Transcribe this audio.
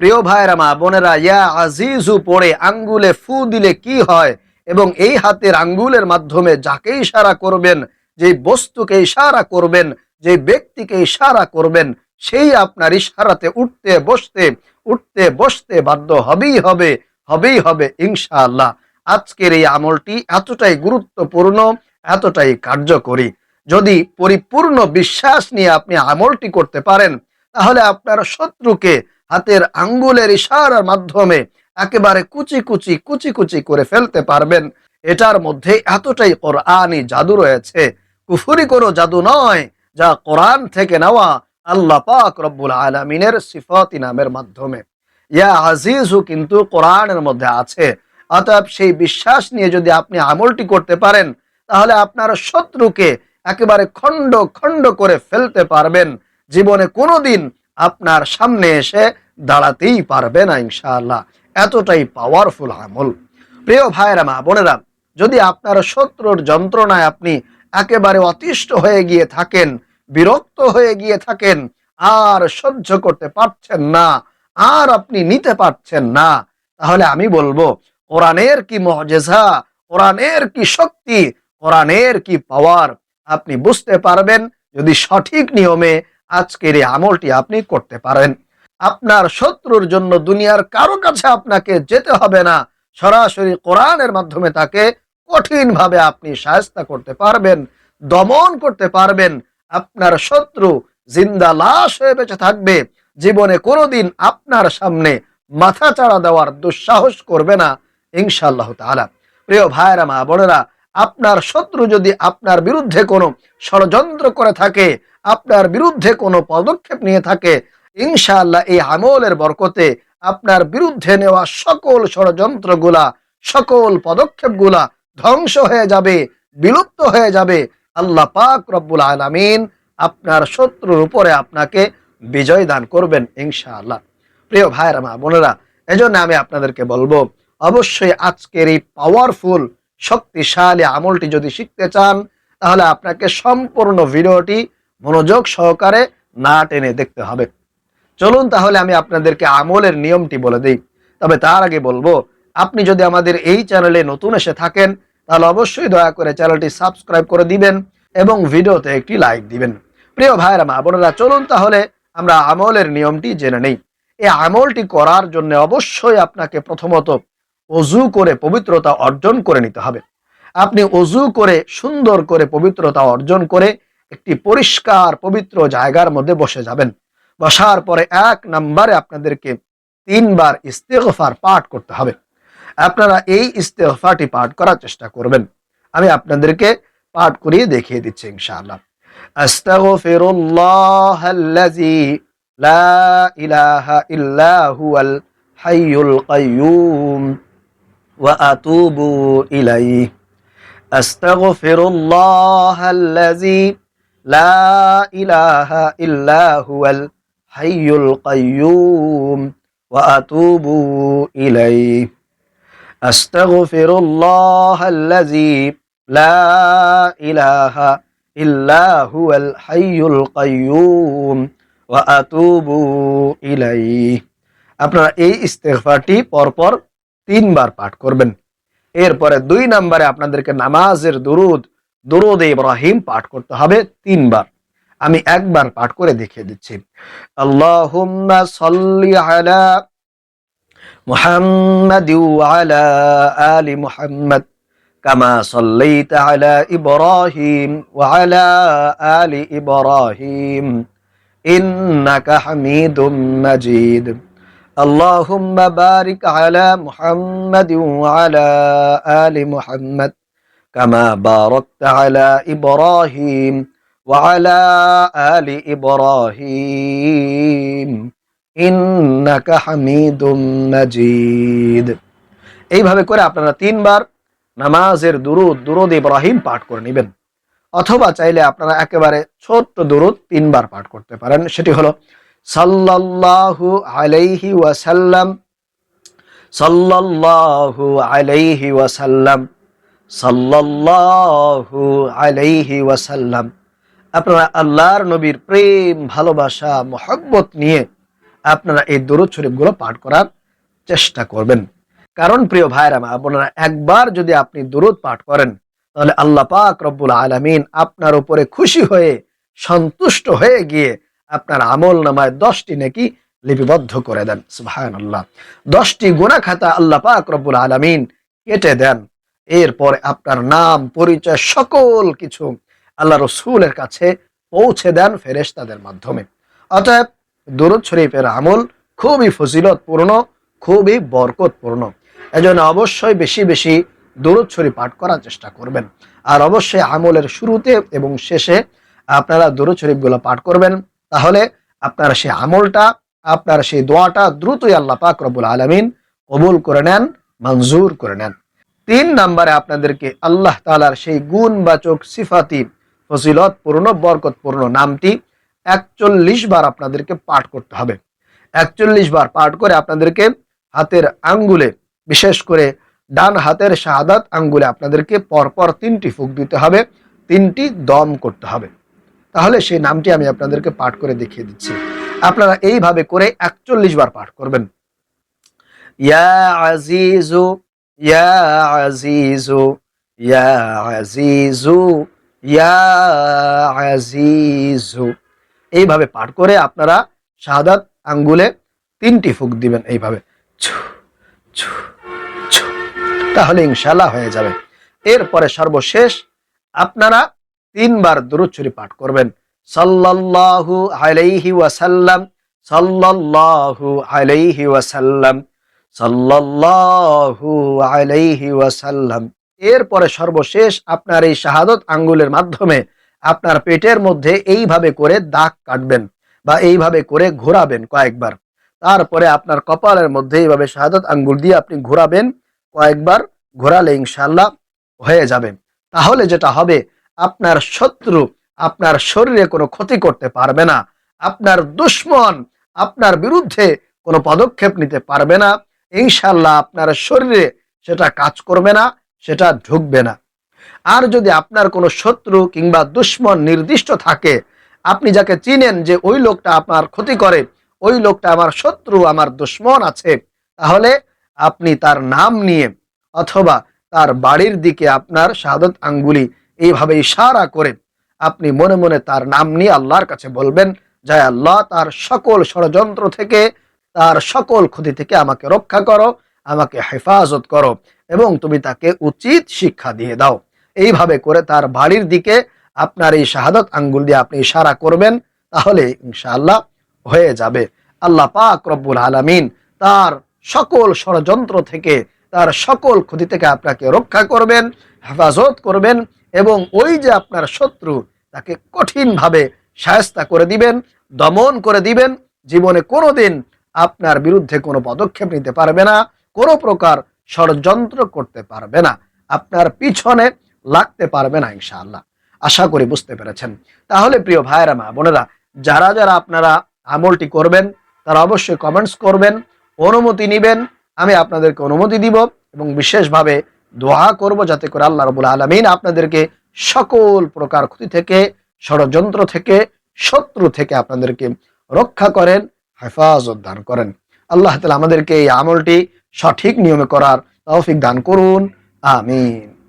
প্রিয় ভাইরা মা বোনেরা, ইয়া আজিজু পড়ে আঙ্গুলে ফু দিলে কি হয়? এবং এই হাতের আঙ্গুলের মাধ্যমে যাকে ইশারা করবেন যে বস্তুকে ইশারা করবেন যে ব্যক্তিকে ইশারা করবেন, সেই আপনার ইশারাতে উঠতে বসতে উঠতে বসতে বাধ্য হবেই হবে হবেই হবে ইনশাআল্লাহ। আজকের এই আমলটি এতটাই গুরুত্বপূর্ণ, এতটাই কার্যকরী। যদি পরিপূর্ণ বিশ্বাস নিয়ে আপনি আমলটি করতে পারেন, তাহলে আপনার শত্রুকে হাতের আঙ্গুলের ইশারার মাধ্যমে একেবারে কুচি কুচি কুচি কুচি করে ফেলতে পারবেন। এটার মধ্যে এতটাই কোরআনই জাদু রয়েছে। কুফুরি কোনো জাদু নয়, যা কোরআন থেকে নেওয়া আল্লাহ পাক রব্বুল আলমিনের সিফাতি নামের মাধ্যমে। ইয়া আজিজু কিন্তু কোরআনের মধ্যে আছে। অতএব সেই বিশ্বাস নিয়ে যদি আপনি আমলটি করতে পারেন, তাহলে আপনার শত্রুকে একেবারে খণ্ড খণ্ড করে ফেলতে পারবেন। জীবনে কোনোদিন আপনার সামনে এসে দাঁড়াতেই পারবে না, ইনশাআল্লাহ। এতটাই পাওয়ারফুল আমল। প্রিয় ভাইরা মা বোনেরা, যদি আপনার শত্রুর যন্ত্রণায় আপনি একেবারে অতিষ্ঠ হয়ে গিয়ে থাকেন, বিরক্ত হয়ে গিয়ে থাকেন, আর সহ্য করতে পারছেন না, আর আপনি নিতে পারছেন না, তাহলে আমি বলব, কোরআনের কি মহজেজা কোরআনের কি শক্তি, কোরআনের কি পাওয়ার আপনি বুঝতে পারবেন যদি সঠিক নিয়মে আজকের এই আমলটি আপনি করতে পারেন। আপনার শত্রুর জন্য দুনিয়ার কারও কাছে আপনাকে যেতে হবে না। সরাসরি কোরআনের মাধ্যমে তাকে কঠিনভাবে আপনি সাহায্য করতে পারবেন, দমন করতে পারবেন। আপনার শত্রু জিন্দা লাশ হয়ে বেঁচে থাকবে। জীবনে কোনোদিন আপনার সামনে মাথা চাড়া দেওয়ার দুঃসাহস করবে না ইনশাল্লাহ তাআলা। প্রিয় ভাইরা মা বোনেরা, আপনার শত্রু যদি আপনার বিরুদ্ধে কোনো ষড়যন্ত্র করে থাকে আপনার বিরুদ্ধে কোনো পদক্ষেপ নিয়ে থাকে, ইনশাআল্লাহ এই আমলের বরকতে আপনার বিরুদ্ধে নেওয়া সকল ষড়যন্ত্রগুলা, সকল পদক্ষেপগুলা ধ্বংস হয়ে যাবে, বিলুপ্ত হয়ে যাবে। আল্লাহ পাক রব্বুল আলামিন আপনার শত্রুর উপরে আপনাকে বিজয় দান করবেন ইনশাআল্লাহ। প্রিয় ভাইরা মা বোনেরা, এজন্য আমি আপনাদেরকে বলব, অবশ্যই আজকের এই পাওয়ারফুল শক্তিশালী আমলটি যদি শিখতে চান, তাহলে আপনাকে সম্পূর্ণ ভিডিওটি মনোযোগ সহকারে না টেনে দেখতে হবে। চলুন তাহলে আমি আপনাদেরকে আমলের নিয়মটি বলে দিই। তবে তার আগে বলব, আপনি যদি আমাদের এই চ্যানেলে নতুন এসে থাকেন, তাহলে অবশ্যই দয়া করে চ্যানেলটি সাবস্ক্রাইব করে দিবেন এবং ভিডিওতে একটি লাইক দিবেন। প্রিয় ভাইরা মা বোনেরা, চলুন তাহলে আমরা আমলের নিয়মটি জেনে নেই। এই আমলটি করার জন্য অবশ্যই আপনাকে প্রথমত অজু করে পবিত্রতা অর্জন করে নিতে হবে। আপনি অজু করে সুন্দর করে পবিত্রতা অর্জন করে একটি পরিষ্কার, পবিত্র জায়গার মধ্যে বসে যাবেন। বসার পরে এক নম্বরে আপনাদেরকে তিনবার ইস্তেগফার পাঠ করতে হবে। আপনারা এই ইস্তেগফারটি পাঠ করার চেষ্টা করবেন। আমি আপনাদেরকে পাঠ করিয়ে দেখিয়ে দিচ্ছি ইনশাআল্লাহ। আস্তাগফিরুল্লাহ আল্লাযী লা ইলাহা ইল্লা হুয়াল হাইয়ুল কাইয়্যুম ওয়া আতুবু ইলাইহি। আস্তাগফিরুল্লাহ আল্লাযী লা ইলাহা ইল্লা হুয়াল ওয়া আতুবু ইলাইহি। ইলাহা ইল্লা হুয়াল হাইয়ুল কাইয়্যুম ওয়া আতুবু ইলাইহি। আপনারা এই ইস্তেগফারটি পরপর তিনবার পাঠ করবেন। এরপরে দুই নম্বরে আপনাদেরকে নামাজের দুরুদ দুরুদ ইব্রাহিম পাঠ করতে হবে তিনবার আমি একবার পাঠ করে দেখিয়ে দিচ্ছি আল্লাহুম্মা সাল্লি আলা মুহাম্মাদ ওয়ালা আলি মুহাম্মদ কামা সাল্লাইতা আলা ইব্রাহিম ওয়ালা আলি ইব্রাহিম ইন্নাকা হামিদুম মাজিদ اللهم بارك على محمد وعلى آل محمد কামা বারাকতা আলা ইব্রাহিম ওয়া আলা আলি ইব্রাহিম ইন্নাকা হামিদুম মাজিদ এইভাবে করে আপনারা তিনবার নামাজের দুরুদ দুরুদ ইব্রাহিম পাঠ করে নেবেন। অথবা চাইলে আপনারা একেবারে ছোট্ট দুরুদ তিনবার পাঠ করতে পারেন। সেটি হলো, সাল্লাল্লাহু আলাইহি ওয়াসাল্লাম, সাল্লাল্লাহু আলাইহি ওয়াসাল্লাম সাল্লাল্লাহু আলাইহি ওয়াসাল্লাম। আপনারা আল্লাহর নবীর প্রেম, ভালোবাসা, মহব্বত নিয়ে আপনারা এই দরুদ শরীফগুলো পাঠ করার চেষ্টা করবেন। কারণ প্রিয় ভাইরা আপনারা একবার যদি আপনি দরুদ পাঠ করেন, তাহলে আল্লাহ পাক রব্বুল আলামিন আপনার উপরে খুশি হয়ে, সন্তুষ্ট হয়ে গিয়ে আপনার আমল নামায় দশটি নাকি লিপিবদ্ধ করে দেন। সুহান আল্লাহ দশটি গুণা খাতা আল্লাহ পাক রব্বুল আলামিন কেটে দেন। এরপর আপনার নাম, পরিচয়, সকল কিছু আল্লাহ রসুলের কাছে পৌঁছে দেন ফেরেশতাদের মাধ্যমে। অতএব দুরুদ শরীফের আমল খুবই ফজিলতপূর্ণ, খুবই বরকতপূর্ণ। এজন্য অবশ্যই বেশি বেশি দুরুদ শরীফ পাঠ করার চেষ্টা করবেন। আর অবশ্যই আমলের শুরুতে এবং শেষে আপনারা দুরুদ শরীফগুলো পাঠ করবেন। তাহলে আপনার সেই আমলটা, আপনার সেই দোয়াটা দ্রুতই আল্লাহ পাক রব্বুল আলমিন কবুল করে নেন, মঞ্জুর করে নেন। তিন নম্বরে আপনাদেরকে আল্লাহ তালার সেই গুণবাচক সিফাতি ফজিলতপূর্ণ, বরকতপূর্ণ নামটি একচল্লিশ বার আপনাদেরকে পাঠ করতে হবে। একচল্লিশ বার পাঠ করে আপনাদেরকে হাতের আঙ্গুলে, বিশেষ করে ডান হাতের শাহাদাত আঙ্গুলে আপনাদেরকে পরপর তিনটি ফুক দিতে হবে, তিনটি দম করতে হবে। তাহলে সেই নামটি আমি আপনাদেরকে পাঠ করে দেখিয়ে দিচ্ছি। আপনারা এইভাবে করে একচল্লিশ বার পাঠ করবেন। ইয়া আজিজু ইয়া আজিজু ইয়া আজিজু ইয়া আজিজু। এইভাবে পাঠ করে আপনারা শাহাদাত আঙ্গুলে তিনটি ফুক দিবেন এইভাবে। ছু ছু ছু। তাহলে ইনশাল্লাহ হয়ে যাবে। এরপরে সর্বশেষ আপনারা তিনবার দুরুদ শরীফ পাঠ করবেন। সাল্লাল্লাহু আলাইহি ওয়াসাল্লাম, সাল্লাল্লাহু আলাইহি ওয়াসাল্লাম। আলাইহি ওয়াসাল্লাম। এরপরে সর্বশেষ আপনার এই শাহাদত আঙ্গুলের মাধ্যমে আপনার পেটের মধ্যে এইভাবে করে দাগ কাটবেন বা এইভাবে করে ঘোরাবেন কয়েকবার। তারপরে আপনার কপালের মধ্যে এইভাবে শাহাদত আঙ্গুল দিয়ে আপনি ঘোরাবেন, কয়েকবার ঘোরালে ইনশাল্লাহ হয়ে যাবে। তাহলে যেটা হবে, আপনার শত্রু আপনার শরীরে কোনো ক্ষতি করতে পারবে না, আপনার দুশ্মন আপনার বিরুদ্ধে কোনো পদক্ষেপ নিতে পারবে না ইনশাল্লাহ আপনার শরীরে সেটা কাজ করবে না, সেটা ঢুকবে না। আর যদি আপনার কোনো শত্রু কিংবা দুশ্মন নির্দিষ্ট থাকে, আপনি যাকে চিনেন যে ওই লোকটা আপনার ক্ষতি করে, ওই লোকটা আমার শত্রু, আমার দুশ্মন আছে, তাহলে আপনি তার নাম নিয়ে অথবা তার বাড়ির দিকে আপনার শাহাদত আঙ্গুলি এইভাবে ইশারা করে আপনি মনে মনে তার নাম নিয়ে আল্লাহর কাছে বলবেন, যায় আল্লাহ, তার সকল ষড়যন্ত্র থেকে তার সকল ক্ষতি থেকে আমাকে রক্ষা করো, আমাকে হেফাজত করো এবং তুমি তাকে উচিত শিক্ষা দিয়ে দাও। এইভাবে করে তার বাড়ির দিকে আপনার এই শাহাদত আঙ্গুল দিয়ে আপনি ইশারা করবেন, তাহলে ইনশাআল্লাহ হয়ে যাবে। আল্লাহ পাক রব্বুল আলামিন তার সকল ষড়যন্ত্র থেকে, তার সকল ক্ষতি থেকে আপনাকে রক্ষা করবেন, হেফাজত করবেন এবং ওই যে আপনার শত্রু, তাকে কঠিনভাবে সায়স্তা করে দিবেন, দমন করে দিবেন। জীবনে কোনোদিন আপনার বিরুদ্ধে কোনো পদক্ষেপ নিতে পারবে না, কোনো প্রকার ষড়যন্ত্র করতে পারবে না, আপনার পিছনে লাগতে পারবে না ইনশাআল্লাহ। আশা করি বুঝতে পেরেছেন। তাহলে প্রিয় ভাইয়েরা, মা বোনেরা, যারা যারা আপনারা আমলটি করবেন, তারা অবশ্যই কমেন্টস করবেন, অনুমতি নেবেন। আমি আপনাদেরকে অনুমতি দিব এবং বিশেষভাবে দোয়া করব যাতে করে আল্লাহ রবুল আলমিন আপনাদেরকে সকল প্রকার ক্ষতি থেকে, ষড়যন্ত্র থেকে, শত্রু থেকে আপনাদেরকে রক্ষা করেন। হেফাজত দান করেন। আল্লাহ তালা আমাদেরকে এই আমলটি সঠিক নিয়মে করার তৌফিক দান করুন। আমিন।